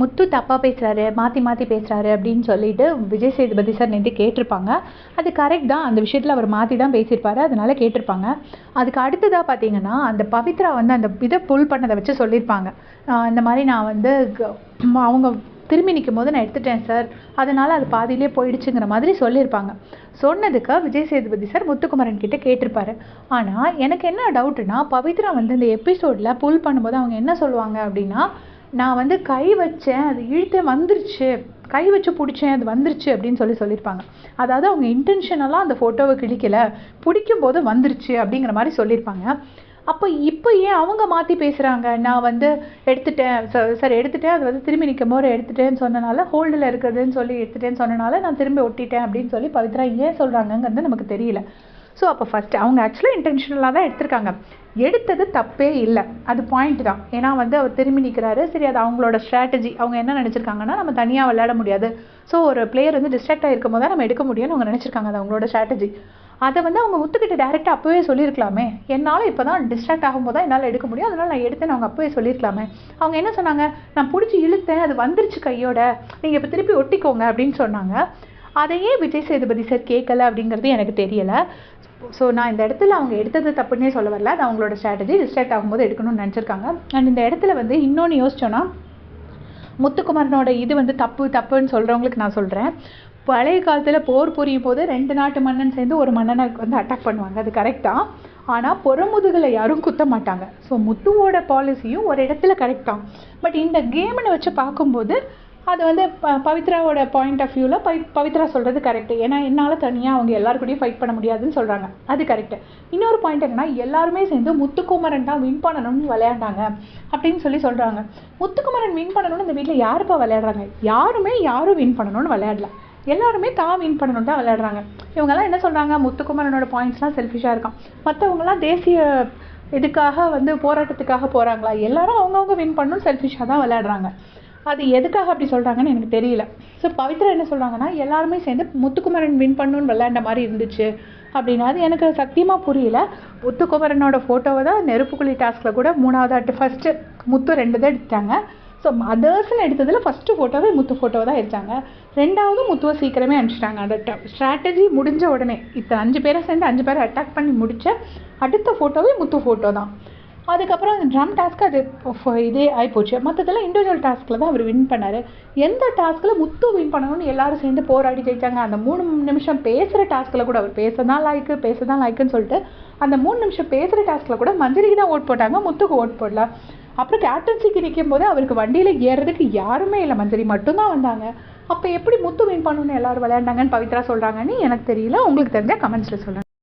முத்து தப்பாக பேசுகிறாரு மாற்றி மாற்றி பேசுகிறாரு அப்படின்னு சொல்லிட்டு விஜய் சேதுபதி சார் நேற்று கேட்டிருப்பாங்க. அது கரெக்ட் தான். அந்த விஷயத்தில் அவர் மாற்றி தான் பேசியிருப்பாரு. அதனால கேட்டிருப்பாங்க. அதுக்கு அடுத்ததாக பார்த்தீங்கன்னா அந்த பவித்ரா வந்து அந்த இதை புல் பண்ணதை வச்சு சொல்லியிருப்பாங்க. இந்த மாதிரி நான் வந்து க- அவங்க திரும்பி நிற்கும் போது நான் எடுத்துட்டேன் சார் அதனால் அது பாதியிலே போயிடுச்சுங்கிற மாதிரி சொல்லியிருப்பாங்க. சொன்னதுக்கு விஜய் சேதுபதி சார் முத்துக்குமரன் கிட்ட கேட்டிருப்பாரு. ஆனால் எனக்கு என்ன டவுட்டுனா பவித்ரா வந்து இந்த எபிசோடில் புல் பண்ணும்போது அவங்க என்ன சொல்லுவாங்க அப்படின்னா நான் வந்து கை வச்சேன் அது இழுத்தேன் வந்துருச்சு. கை வச்சு பிடிச்சேன் அது வந்துருச்சு அப்படின்னு சொல்லி சொல்லியிருப்பாங்க. அதாவது அவங்க இன்டென்ஷனலாக அந்த ஃபோட்டோவை கிழிக்கலை. பிடிக்கும் போது வந்துருச்சு அப்படிங்கிற மாதிரி சொல்லியிருப்பாங்க. அப்போ இப்போ ஏன் அவங்க மாற்றி பேசுகிறாங்க நான் வந்து எடுத்துட்டேன். ச- சார் எடுத்துட்டேன். அது வந்து திரும்பி நிற்கும் போது எடுத்துட்டேன்னு சொன்னனால ஹோல்டில் இருக்குதுன்னு சொல்லி எடுத்துட்டேன்னு சொன்னனால நான் திரும்பி ஒட்டிட்டேன் அப்படின்னு சொல்லி பவித்ரா ஏன் சொல்கிறாங்கங்கிறது நமக்கு தெரியல. ஸோ அப்போ ஃபஸ்ட்டு அவங்க ஆக்சுவலாக இன்டென்ஷனலாக தான் எடுத்திருக்காங்க. எடுத்தது தப்பே இல்லை. அது பாயிண்ட் தான். ஏன்னா வந்து அவர் திரும்பி நிற்கிறாரு சரி அது அவங்களோட ஸ்ட்ராட்டஜி அவங்க என்ன நினச்சிருக்காங்கன்னா நம்ம தனியாக விளையாட முடியாது. ஸோ ஒரு பிளேயர் வந்து டிஸ்ட்ராக்ட் ஆகிருக்கும் போது தான் நம்ம எடுக்க முடியும்னு அவங்க நினச்சிருக்காங்க. அது அவங்களோட ஸ்ட்ராட்டஜி அதை வந்து அவங்க முத்துக்கிட்ட டேரெக்டாக அப்போவே சொல்லியிருக்கலாமே. என்னால் இப்போ தான் டிஸ்ட்ராக்ட் ஆகும்போது தான் என்னால் எடுக்க முடியும். அதனால் நான் எடுத்தேன் அவங்க அப்போவே சொல்லியிருக்கலாமே. அவங்க என்ன சொன்னாங்க? நான் பிடிச்சி இழுத்தேன். அது வந்துருச்சு கையோட. நீங்கள் இப்போ திருப்பி ஒட்டிக்கோங்க அப்படின்னு சொன்னாங்க. அதையே விஜய் சேதுபதி சார் கேட்கல அப்படிங்கிறது எனக்கு தெரியலை. ஸோ நான் இந்த இடத்துல அவங்க எடுத்தது தப்புன்னே சொல்ல வரல. அது அவங்களோட ஸ்ட்ராட்டஜி டிஸ்ட்ராக்ட் ஆகும்போது எடுக்கணும்னு நினச்சிருக்காங்க. அண்ட் இந்த இடத்துல வந்து இன்னொன்று யோசிச்சோன்னா முத்துக்குமரனோட இது வந்து தப்பு தப்புன்னு சொல்கிறவங்களுக்கு நான் சொல்கிறேன் பழைய காலத்தில் போர் புரியும் போது ரெண்டு நாட்டு மன்னன் சேர்ந்து ஒரு மன்னனை வந்து அட்டாக் பண்ணுவாங்க. அது கரெக்டாக ஆனால் புறமுதுகளை யாரும் குத்த மாட்டாங்க. ஸோ முத்துவோட பாலிசியும் ஒரு இடத்துல கரெக்டாக பட் இந்த கேம்னு வச்சு பார்க்கும்போது அது வந்து ப பவித்ராவோட பாயிண்ட் ஆஃப் வியூவில் பவி பவித்ரா சொல்கிறது கரெக்டு ஏன்னா என்னால் தனியாக அவங்க எல்லாருக்கூடையும் கூடயும் ஃபைட் பண்ண முடியாதுன்னு சொல்கிறாங்க அது கரெக்டு இன்னொரு பாயிண்ட் என்னன்னா எல்லாருமே சேர்ந்து முத்துக்குமரன் தான் வின் பண்ணணும்னு விளையாண்டாங்க. அப்படின்னு சொல்லி சொல்கிறாங்க முத்துக்குமரன் வின் பண்ணணும்னு இந்த வீட்டில் யாருப்பா விளையாடுறாங்க? யாருமே யாரும் வின் பண்ணணும்னு விளையாடல. எல்லாருமே தான் வின் பண்ணணும் தான் விளையாடுறாங்க. இவங்கெல்லாம் என்ன சொல்கிறாங்க முத்துக்குமரனோட பாயிண்ட்ஸ்லாம் செல்ஃபிஷாக இருக்கான். மற்றவங்களாம் தேசிய இதுக்காக வந்து போராட்டத்துக்காக போகிறாங்களா எல்லாரும் அவங்கவுங்க வின் பண்ணணும் செல்ஃபிஷாக தான் விளையாடுறாங்க. அது எதுக்காக அப்படி சொல்கிறாங்கன்னு எனக்கு தெரியல. ஸோ பவித்ரா என்ன சொல்கிறாங்கன்னா எல்லாருமே சேர்ந்து முத்துக்குமரன் வின் பண்ணுன்னு விளையாண்ட மாதிரி இருந்துச்சு அப்படின்னா. அது எனக்கு சத்தியமாக புரியல. முத்துக்குமரனோட ஃபோட்டோவை தான் நெருப்புக்குழி டாஸ்கில் கூட மூணாவதாட்டு ஃபஸ்ட்டு முத்து ரெண்டு தான் எடுத்தாங்க ஸோ அதர்ஸ்னு எடுத்ததில் ஃபஸ்ட்டு ஃபோட்டோவே முத்து ஃபோட்டோவை தான் எடுத்தாங்க. ரெண்டாவது முத்துவை சீக்கிரமே அனுப்பிச்சிட்டாங்க அந்த ஸ்ட்ராட்டஜி முடிஞ்ச உடனே இத்தனை அஞ்சு பேரை சேர்ந்து அஞ்சு பேரை அட்டாக் பண்ணி முடித்த அடுத்த ஃபோட்டோவே முத்து ஃபோட்டோ தான். அதுக்கப்புறம் அந்த ட்ரம் டாஸ்க்கு அது இதே ஆகிப்போச்சு மற்றதெல்லாம் இண்டிவிஜுவல் டாஸ்கில் தான் அவர் வின் பண்ணார். எந்த டாஸ்கில் முத்து வின் பண்ணணும்னு எல்லாரும் சேர்ந்து போராடி ஜெயித்தாங்க அந்த மூணு நிமிஷம் பேசுகிற டாஸ்கில் கூட அவர் பேச தான் லாய்க்கு பேச தான் லாய்க்குன்னு சொல்லிட்டு அந்த மூணு நிமிஷம் பேசுகிற டாஸ்கில் கூட மஞ்சரிக்கு தான் ஓட் போட்டாங்க முத்துக்கு ஓட் போடல. அப்புறம் கேப்டன்சிக்கு நிற்கும் போது அவருக்கு வண்டியில் ஏறுறதுக்கு யாருமே இல்லை. மஞ்சரி மட்டும்தான் வந்தாங்க. அப்போ எப்படி முத்து வின் பண்ணணும்னு எல்லாரும் விளையாண்டாங்கன்னு பவித்ரா சொல்கிறாங்கன்னு எனக்கு தெரியல. உங்களுக்கு தெரிஞ்ச கமெண்ட்ஸில் சொல்லுங்கள்